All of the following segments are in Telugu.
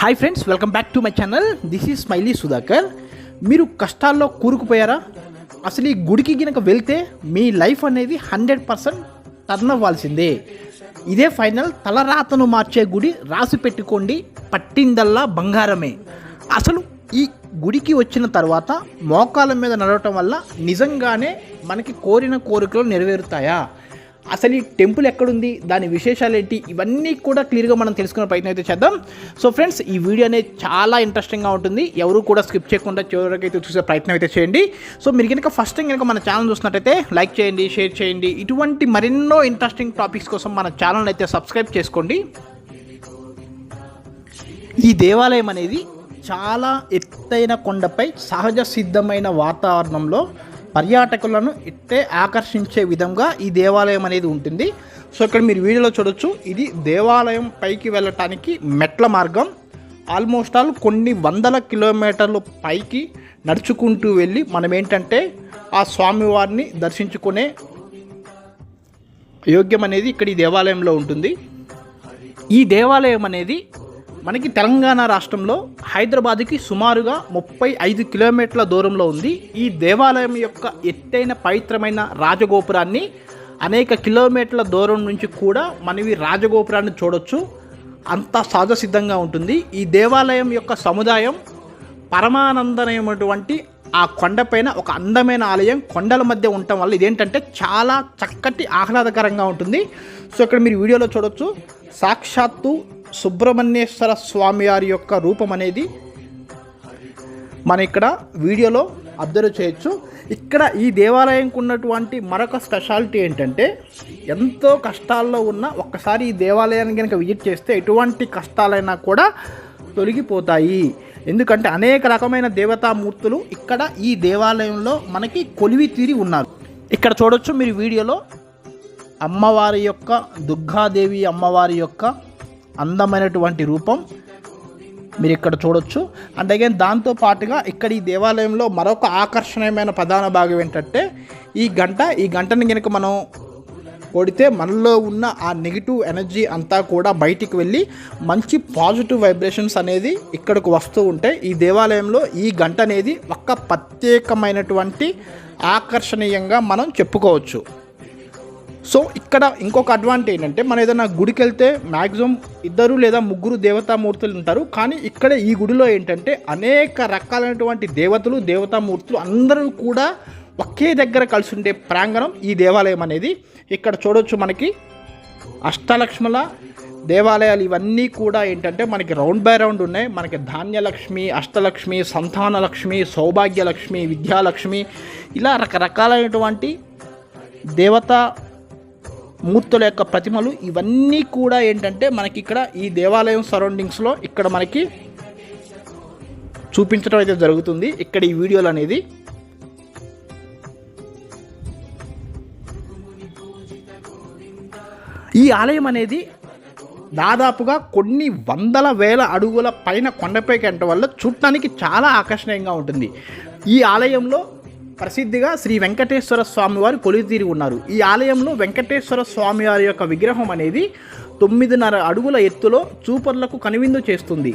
Hi friends welcome back to my channel this is smiley Sudhakar మీరు కష్టాల్లో కూరుకుపోయారా? అసలు ఈ గుడికి గినక వెళ్తే మీ లైఫ్ అనేది హండ్రెడ్ పర్సెంట్ టర్న్ అవ్వాల్సిందే ఇదే ఫైనల్ తలరాతను మార్చే గుడి రాసి పెట్టుకోండి పట్టిందల్లా బంగారమే. అసలు ఈ గుడికి వచ్చిన తర్వాత మోకాల మీద నడవటం వల్ల నిజంగానే మనకి కోరిన కోరికలు నెరవేరుతాయా? అసలు ఈ టెంపుల్ ఎక్కడుంది దాని విశేషాలు ఏంటి ఇవన్నీ కూడా క్లియర్గా మనం తెలుసుకునే ప్రయత్నం అయితే చేద్దాం. సో ఫ్రెండ్స్ ఈ వీడియో అనేది చాలా ఇంట్రెస్టింగ్గా ఉంటుంది. ఎవరు కూడా స్కిప్ చేయకుండా చివరికైతే చూసే ప్రయత్నం అయితే చేయండి. సో మీరు కనుక ఫస్ట్ టైం కనుక మన ఛానల్ చూసినట్టయితే లైక్ చేయండి షేర్ చేయండి. ఇటువంటి మరెన్నో ఇంట్రెస్టింగ్ టాపిక్స్ కోసం మన ఛానల్ అయితే సబ్స్క్రైబ్ చేసుకోండి. ఈ దేవాలయం అనేది చాలా ఎత్తైన కొండపై సహజ సిద్ధమైన వాతావరణంలో పర్యాటకులను ఇట్టే ఆకర్షించే విధంగా ఈ దేవాలయం అనేది ఉంటుంది. సో ఇక్కడ మీరు వీడియోలో చూడొచ్చు. ఇది దేవాలయం పైకి వెళ్ళటానికి మెట్ల మార్గం. ఆల్మోస్ట్ ఆల్ కొన్ని వందల కిలోమీటర్లు పైకి నడుచుకుంటూ వెళ్ళి మనం ఏంటంటే ఆ స్వామివారిని దర్శించుకునే యోగ్యం అనేది ఇక్కడ ఈ దేవాలయంలో ఉంటుంది. ఈ దేవాలయం అనేది మనకి తెలంగాణ రాష్ట్రంలో హైదరాబాద్కి సుమారుగా ముప్పై ఐదు కిలోమీటర్ల దూరంలో ఉంది. ఈ దేవాలయం యొక్క ఎత్తైన పవిత్రమైన రాజగోపురాన్ని అనేక కిలోమీటర్ల దూరం నుంచి కూడా మనవి రాజగోపురాన్ని చూడొచ్చు. అంత సహజసిద్ధంగా ఉంటుంది. ఈ దేవాలయం యొక్క సముదాయం పరమానందమైనటువంటి ఆ కొండపైన ఒక అందమైన ఆలయం కొండల మధ్య ఉండటం వల్ల ఇదేంటంటే చాలా చక్కటి ఆహ్లాదకరంగా ఉంటుంది. సో ఇక్కడ మీరు వీడియోలో చూడొచ్చు. సాక్షాత్తు సుబ్రహ్మణ్యేశ్వర స్వామివారి యొక్క రూపం అనేది మన ఇక్కడ వీడియోలో అబ్జర్వ్ చేయొచ్చు. ఇక్కడ ఈ దేవాలయంకు ఉన్నటువంటి మరొక స్పెషాలిటీ ఏంటంటే ఎంతో కష్టాల్లో ఉన్న ఒక్కసారి ఈ దేవాలయాన్ని కనుక విజిట్ చేస్తే ఎటువంటి కష్టాలైనా కూడా తొలగిపోతాయి. ఎందుకంటే అనేక రకమైన దేవతామూర్తులు ఇక్కడ ఈ దేవాలయంలో మనకి కొలివి తీరి ఉన్నారు. ఇక్కడ చూడొచ్చు మీరు వీడియోలో అమ్మవారి యొక్క దుర్గాదేవి అమ్మవారి యొక్క అందమైనటువంటి రూపం మీరు ఇక్కడ చూడొచ్చు. అండ్ అగైన్ దాంతో పాటుగా ఇక్కడ ఈ దేవాలయంలో మరొక ఆకర్షణీయమైన ప్రధాన భాగం ఏంటంటే ఈ గంట ఈ గంటని కనుక మనం కొడితే మనలో ఉన్న ఆ నెగిటివ్ ఎనర్జీ అంతా కూడా బయటికి వెళ్ళి మంచి పాజిటివ్ వైబ్రేషన్స్ అనేది ఇక్కడికి వస్తూ ఉంటాయి ఈ దేవాలయంలో ఈ గంట అనేది ఒక ప్రత్యేకమైనటువంటి ఆకర్షణీయంగా మనం చెప్పుకోవచ్చు. సో ఇక్కడ ఇంకొక అడ్వాంటేజ్ ఏంటంటే మనం ఏదైనా గుడికి వెళ్తే మ్యాక్సిమం ఇద్దరు లేదా ముగ్గురు దేవతామూర్తులు ఉంటారు. కానీ ఇక్కడ ఈ గుడిలో ఏంటంటే అనేక రకాలైనటువంటి దేవతలు దేవతామూర్తులు అందరూ కూడా ఒకే దగ్గర కలిసి ఉండే ప్రాంగణం ఈ దేవాలయం అనేది. ఇక్కడ చూడొచ్చు మనకి అష్టలక్ష్మల దేవాలయాలు ఇవన్నీ కూడా ఏంటంటే మనకి రౌండ్ బై రౌండ్ ఉన్నాయి. మనకి ధాన్యలక్ష్మి అష్టలక్ష్మి సంతానలక్ష్మి సౌభాగ్యలక్ష్మి విద్యాలక్ష్మి ఇలా రకరకాలైనటువంటి దేవతా మూర్తుల యొక్క ప్రతిమలు ఇవన్నీ కూడా ఏంటంటే మనకి ఇక్కడ ఈ దేవాలయం సరౌండింగ్స్లో ఇక్కడ మనకి చూపించడం అయితే జరుగుతుంది. ఇక్కడ ఈ వీడియోలు అనేది ఈ ఆలయం అనేది దాదాపుగా కొన్ని వందల వేల అడుగుల పైన కొండపైకి అంట వల్ల చూడటానికి చాలా ఆకర్షణీయంగా ఉంటుంది. ఈ ఆలయంలో ప్రసిద్ధిగా శ్రీ వెంకటేశ్వర స్వామివారి కొలుతీరి ఉన్నారు. ఈ ఆలయంలో వెంకటేశ్వర స్వామివారి యొక్క విగ్రహం అనేది తొమ్మిదిన్నర అడుగుల ఎత్తులో చూపర్లకు కనువిందు చేస్తుంది.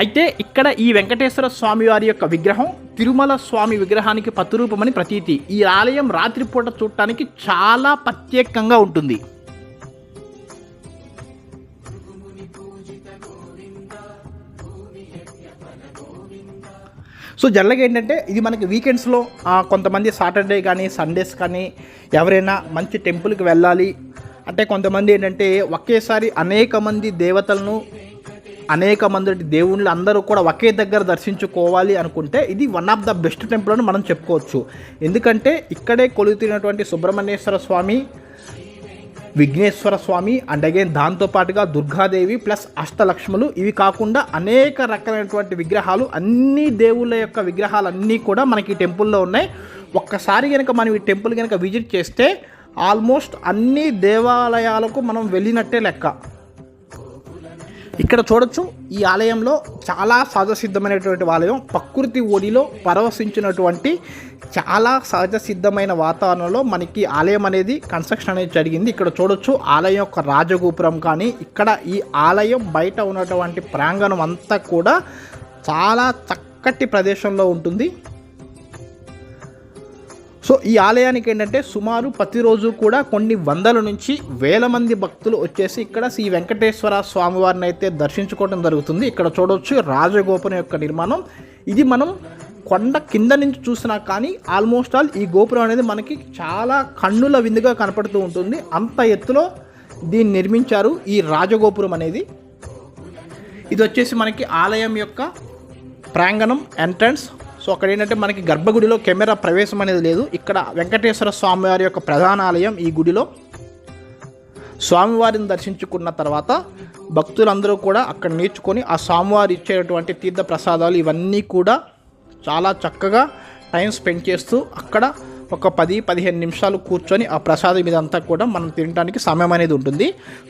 అయితే ఇక్కడ ఈ వెంకటేశ్వర స్వామివారి యొక్క విగ్రహం తిరుమల స్వామి విగ్రహానికి ప్రతిరూపమని ప్రతీతి. ఈ ఆలయం రాత్రిపూట చూడటానికి చాలా ప్రత్యేకంగా ఉంటుంది. సో జనరల్గా ఏంటంటే ఇది మనకి వీకెండ్స్లో కొంతమంది సాటర్డే కానీ సండేస్ కానీ ఎవరైనా మంచి టెంపుల్కి వెళ్ళాలి. అంటే కొంతమంది ఏంటంటే ఒకేసారి అనేక మంది దేవతలను అనేక మంది దేవుళ్ళు అందరూ కూడా ఒకే దగ్గర దర్శించుకోవాలి అనుకుంటే ఇది one of the best temple అని మనం చెప్పుకోవచ్చు. ఎందుకంటే ఇక్కడే కొలుతున్నటువంటి సుబ్రహ్మణ్యేశ్వర స్వామి విఘ్నేశ్వర స్వామి అండ్ అగైన్ దాంతోపాటుగా దుర్గాదేవి ప్లస్ అష్టలక్ష్ములు. ఇవి కాకుండా అనేక రకాలైనటువంటి విగ్రహాలు అన్ని దేవుళ్ళ యొక్క విగ్రహాలు అన్నీ కూడా మనకి టెంపుల్లో ఉన్నాయి. ఒక్కసారి కనుక మనం ఈ టెంపుల్ కనుక విజిట్ చేస్తే ఆల్మోస్ట్ అన్ని దేవాలయాలకు మనం వెళ్ళినట్టే లెక్క. ఇక్కడ చూడొచ్చు ఈ ఆలయంలో చాలా సహజసిద్ధమైనటువంటి ఆలయం ప్రకృతి ఒడిలో పరవశించినటువంటి చాలా సహజ సిద్ధమైన వాతావరణంలో మనకి ఆలయం అనేది కన్స్ట్రక్షన్ అనేది జరిగింది. ఇక్కడ చూడొచ్చు ఆలయం యొక్క రాజగోపురం కానీ ఇక్కడ ఈ ఆలయం బయట ఉన్నటువంటి ప్రాంగణం అంతా కూడా చాలా చక్కటి ప్రదేశంలో ఉంటుంది. సో ఈ ఆలయానికి ఏంటంటే సుమారు ప్రతిరోజు కూడా కొన్ని వందల నుంచి వేల మంది భక్తులు వచ్చేసి ఇక్కడ శ్రీ వెంకటేశ్వర స్వామివారిని అయితే దర్శించుకోవడం జరుగుతుంది. ఇక్కడ చూడవచ్చు రాజగోపురం యొక్క నిర్మాణం. ఇది మనం కొండ కింద నుంచి చూసినా కానీ ఆల్మోస్ట్ ఆల్ ఈ గోపురం అనేది మనకి చాలా కన్నుల విందుగా కనపడుతూ ఉంటుంది. అంత ఎత్తులో దీన్ని నిర్మించారు ఈ రాజగోపురం అనేది. ఇది వచ్చేసి మనకి ఆలయం యొక్క ప్రాంగణం ఎంట్రన్స్. సో అక్కడ ఏంటంటే మనకి గర్భగుడిలో కెమెరా ప్రవేశం అనేది లేదు. ఇక్కడ వెంకటేశ్వర స్వామివారి యొక్క ప్రధాన ఆలయం ఈ గుడిలో. స్వామివారిని దర్శించుకున్న తర్వాత భక్తులందరూ కూడా అక్కడ నేర్చుకొని ఆ స్వామివారి ఇచ్చేటువంటి తీర్థ ప్రసాదాలు ఇవన్నీ కూడా చాలా చక్కగా టైం స్పెండ్ చేస్తూ అక్కడ ఒక పది పదిహేను నిమిషాలు కూర్చొని ఆ ప్రసాదం ఇదంతా కూడా మనం తినడానికి సమయం అనేది ఉంటుంది.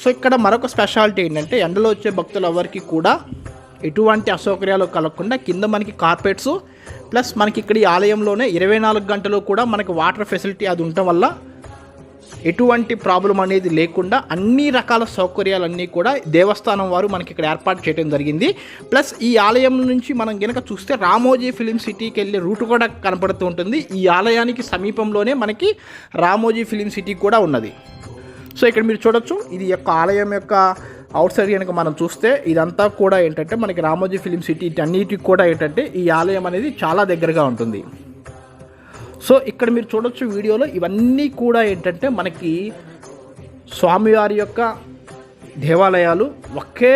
సో ఇక్కడ మరొక స్పెషాలిటీ ఏంటంటే ఎండలో వచ్చే భక్తులు ఎవరికి కూడా ఎటువంటి అసౌకర్యాలు కలగకుండా కింద మనకి కార్పెట్స్ ప్లస్ మనకి ఇక్కడ ఈ ఆలయంలోనే ఇరవై నాలుగు గంటలు కూడా మనకి వాటర్ ఫెసిలిటీ అది ఉండటం వల్ల ఎటువంటి ప్రాబ్లం అనేది లేకుండా అన్ని రకాల సౌకర్యాలన్నీ కూడా దేవస్థానం వారు మనకి ఇక్కడ ఏర్పాటు చేయడం జరిగింది. ప్లస్ ఈ ఆలయం నుంచి మనం కనుక చూస్తే రామోజీ ఫిలిం సిటీకి వెళ్ళే రూట్ కూడా కనపడుతూ ఉంటుంది. ఈ ఆలయానికి సమీపంలోనే మనకి రామోజీ ఫిలిం సిటీ కూడా ఉన్నది. సో ఇక్కడ మీరు చూడొచ్చు. ఇది యొక్క ఆలయం యొక్క అవుట్ సైడ్ కనుక మనం చూస్తే ఇదంతా కూడా ఏంటంటే మనకి రామోజీ ఫిలిం సిటీ అన్నిటికి కూడా ఏంటంటే ఈ ఆలయం అనేది చాలా దగ్గరగా ఉంటుంది. సో ఇక్కడ మీరు చూడొచ్చు వీడియోలో ఇవన్నీ కూడా ఏంటంటే మనకి స్వామివారి యొక్క దేవాలయాలు ఒకే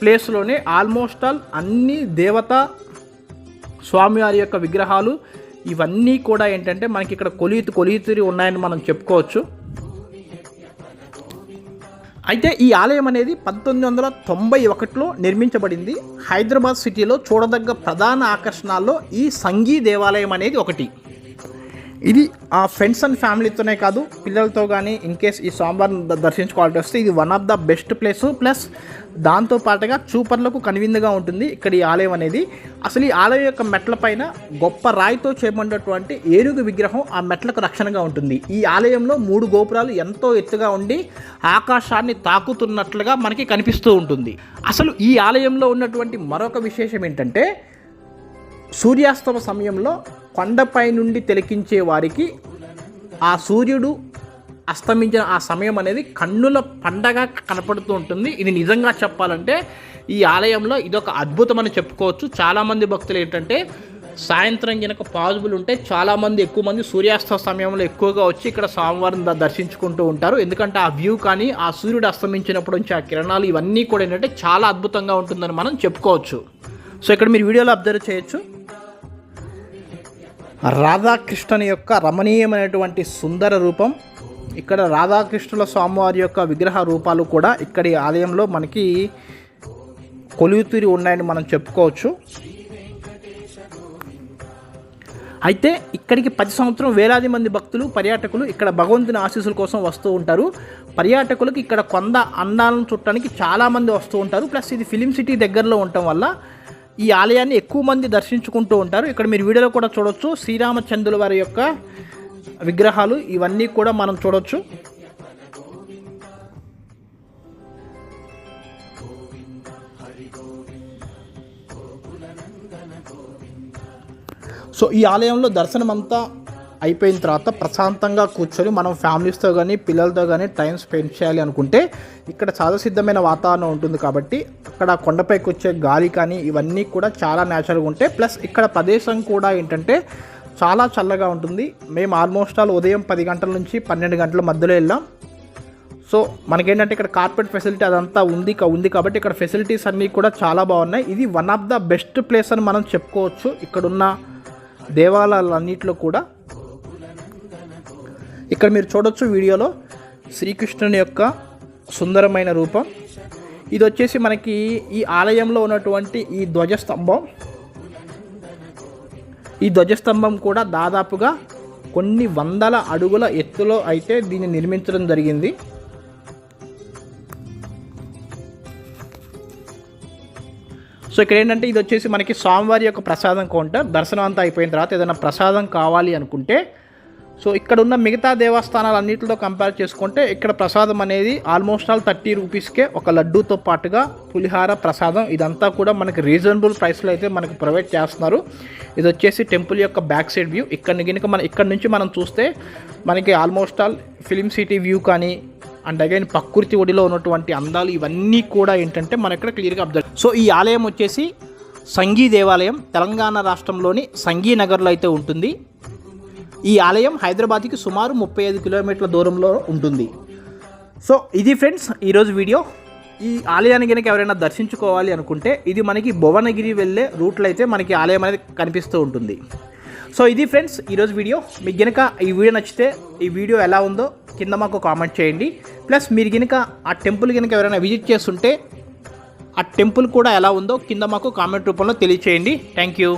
ప్లేస్లోనే ఆల్మోస్ట్ ఆల్ అన్ని దేవత స్వామివారి యొక్క విగ్రహాలు ఇవన్నీ కూడా ఏంటంటే మనకి ఇక్కడ కొలితు కొలితురి ఉన్నాయని మనం చెప్పుకోవచ్చు. అయితే ఈ ఆలయం అనేది పంతొమ్మిది వందల తొంభై ఒకటిలో నిర్మించబడింది. హైదరాబాద్ సిటీలో చూడదగ్గ ప్రధాన ఆకర్షణాల్లో ఈ సంఘీ దేవాలయం అనేది ఒకటి. ఇది ఆ ఫ్రెండ్స్ అండ్ ఫ్యామిలీతోనే కాదు పిల్లలతో కానీ ఇన్ కేస్ ఈ స్వామివారిని దర్శించుకోవాల్సి వస్తే ఇది one of the best place plus దాంతో పాటుగా చూపర్లకు కనువిందుగా ఉంటుంది ఇక్కడ ఈ ఆలయం అనేది. అసలు ఈ ఆలయం యొక్క మెట్ల పైన గొప్ప రాయితో చేపడినటువంటి ఏనుగు విగ్రహం ఆ మెట్లకు రక్షణగా ఉంటుంది. ఈ ఆలయంలో మూడు గోపురాలు ఎంతో ఎత్తుగా ఉండి ఆకాశాన్ని తాకుతున్నట్లుగా మనకి కనిపిస్తూ ఉంటుంది. అసలు ఈ ఆలయంలో ఉన్నటువంటి మరొక విశేషం ఏంటంటే సూర్యాస్తమ సమయంలో కొండపై నుండి తిలకించే వారికి ఆ సూర్యుడు అస్తమించిన ఆ సమయం అనేది కన్నుల పండగ కనపడుతూ ఉంటుంది. ఇది నిజంగా చెప్పాలంటే ఈ ఆలయంలో ఇదొక అద్భుతమని చెప్పుకోవచ్చు. చాలామంది భక్తులు ఏంటంటే సాయంత్రం కనుక పాజిబుల్ ఉంటే చాలామంది ఎక్కువ మంది సూర్యాస్త సమయంలో ఎక్కువగా వచ్చి ఇక్కడ స్వామివారిని దర్శించుకుంటూ ఉంటారు. ఎందుకంటే ఆ వ్యూ కానీ ఆ సూర్యుడు అస్తమించినప్పుడు నుంచి ఆ కిరణాలు ఇవన్నీ కూడా ఏంటంటే చాలా అద్భుతంగా ఉంటుందని మనం చెప్పుకోవచ్చు. సో ఇక్కడ మీరు వీడియోలో అబ్జర్వ్ చేయొచ్చు. రాధాకృష్ణుని యొక్క రమణీయమైనటువంటి సుందర రూపం. ఇక్కడ రాధాకృష్ణుల స్వామివారి యొక్క విగ్రహ రూపాలు కూడా ఇక్కడి ఆలయంలో మనకి కొలువుతీరి ఉన్నాయని మనం చెప్పుకోవచ్చు. అయితే ఇక్కడికి ప్రతి సంవత్సరం వేలాది మంది భక్తులు పర్యాటకులు ఇక్కడ భగవంతుని ఆశీస్సుల కోసం వస్తూ ఉంటారు. పర్యాటకులకు ఇక్కడ కొంద అందాలను చుట్టడానికి చాలామంది వస్తూ ఉంటారు. ప్లస్ ఇది ఫిలిం సిటీ దగ్గరలో ఉండటం వల్ల ఈ ఆలయాన్ని ఎక్కువ మంది దర్శించుకుంటూ ఉంటారు. ఇక్కడ మీరు వీడియోలో కూడా చూడొచ్చు. శ్రీరామచంద్రుల వారి యొక్క విగ్రహాలు ఇవన్నీ కూడా మనం చూడొచ్చు. సో ఈ ఆలయంలో దర్శనం అంతా అయిపోయిన తర్వాత ప్రశాంతంగా కూర్చొని మనం ఫ్యామిలీస్తో కానీ పిల్లలతో కానీ టైం స్పెండ్ చేయాలి అనుకుంటే ఇక్కడ చాలా సిద్ధమైన వాతావరణం ఉంటుంది కాబట్టి అక్కడ కొండపైకి వచ్చే గాలి కానీ ఇవన్నీ కూడా చాలా న్యాచురల్గా ఉంటాయి ప్లస్ ఇక్కడ ప్రదేశం కూడా ఏంటంటే చాలా చల్లగా ఉంటుంది. మేము ఆల్మోస్ట్ ఆల్ ఉదయం పది గంటల నుంచి పన్నెండు గంటల మధ్యలో వెళ్ళాం. సో మనకేంటంటే ఇక్కడ కార్పెట్ ఫెసిలిటీ అదంతా ఉంది ఉంది కాబట్టి ఇక్కడ ఫెసిలిటీస్ అన్నీ కూడా చాలా బాగున్నాయి. ఇది one of the best place అని మనం చెప్పుకోవచ్చు. ఇక్కడున్న దేవాలయాలన్నింటిలో కూడా. ఇక్కడ మీరు చూడొచ్చు వీడియోలో శ్రీకృష్ణుని యొక్క సుందరమైన రూపం. ఇది వచ్చేసి మనకి ఈ ఆలయంలో ఉన్నటువంటి ఈ ధ్వజస్తంభం. ఈ ధ్వజస్తంభం కూడా దాదాపుగా కొన్ని వందల అడుగుల ఎత్తులో అయితే దీన్ని నిర్మించడం జరిగింది. సో ఇక్కడ ఏంటంటే ఇది వచ్చేసి మనకి స్వామివారి యొక్క ప్రసాదం కౌంటర్. దర్శనం అంతా అయిపోయిన తర్వాత ఏదైనా ప్రసాదం కావాలి అనుకుంటే సో ఇక్కడ ఉన్న మిగతా దేవస్థానాలు అన్నిటితో కంపేర్ చేసుకుంటే ఇక్కడ ప్రసాదం అనేది ఆల్మోస్ట్ ఆల్ థర్టీ రూపీస్కే ఒక లడ్డూతో పాటుగా పులిహార ప్రసాదం. ఇదంతా కూడా మనకి రీజనబుల్ ప్రైస్లో అయితే మనకి ప్రొవైడ్ చేస్తున్నారు. ఇది వచ్చేసి టెంపుల్ యొక్క బ్యాక్ సైడ్ వ్యూ ఇక్కడ కనుక మనం ఇక్కడ నుంచి మనం చూస్తే మనకి almost all film city view కానీ అండ్ అగైన్ ప్రకృతి ఒడిలో ఉన్నటువంటి అందాలు ఇవన్నీ కూడా ఏంటంటే మన ఇక్కడ క్లియర్గా అబ్జర్వ్ సో ఈ ఆలయం వచ్చేసి సంఘీ దేవాలయం. తెలంగాణ రాష్ట్రంలోని సంఘీ నగర్లో అయితే ఉంటుంది. ఈ ఆలయం హైదరాబాద్కి సుమారు ముప్పై ఐదు కిలోమీటర్ల దూరంలో ఉంటుంది. సో ఇది ఫ్రెండ్స్ ఈరోజు వీడియో. ఈ ఆలయాన్ని కనుక ఎవరైనా దర్శించుకోవాలి అనుకుంటే ఇది మనకి భువనగిరి వెళ్ళే రూట్లో అయితే మనకి ఆలయం అనేది కనిపిస్తూ ఉంటుంది. సో ఇది ఫ్రెండ్స్ ఈరోజు వీడియో. మీకు గనుక ఈ వీడియో నచ్చితే ఈ వీడియో ఎలా ఉందో కింద మాకు కామెంట్ చేయండి. ప్లస్ మీరు కనుక ఆ టెంపుల్ కనుక ఎవరైనా విజిట్ చేస్తుంటే ఆ టెంపుల్ కూడా ఎలా ఉందో కింద మాకు కామెంట్ రూపంలో తెలియచేయండి. Thank you.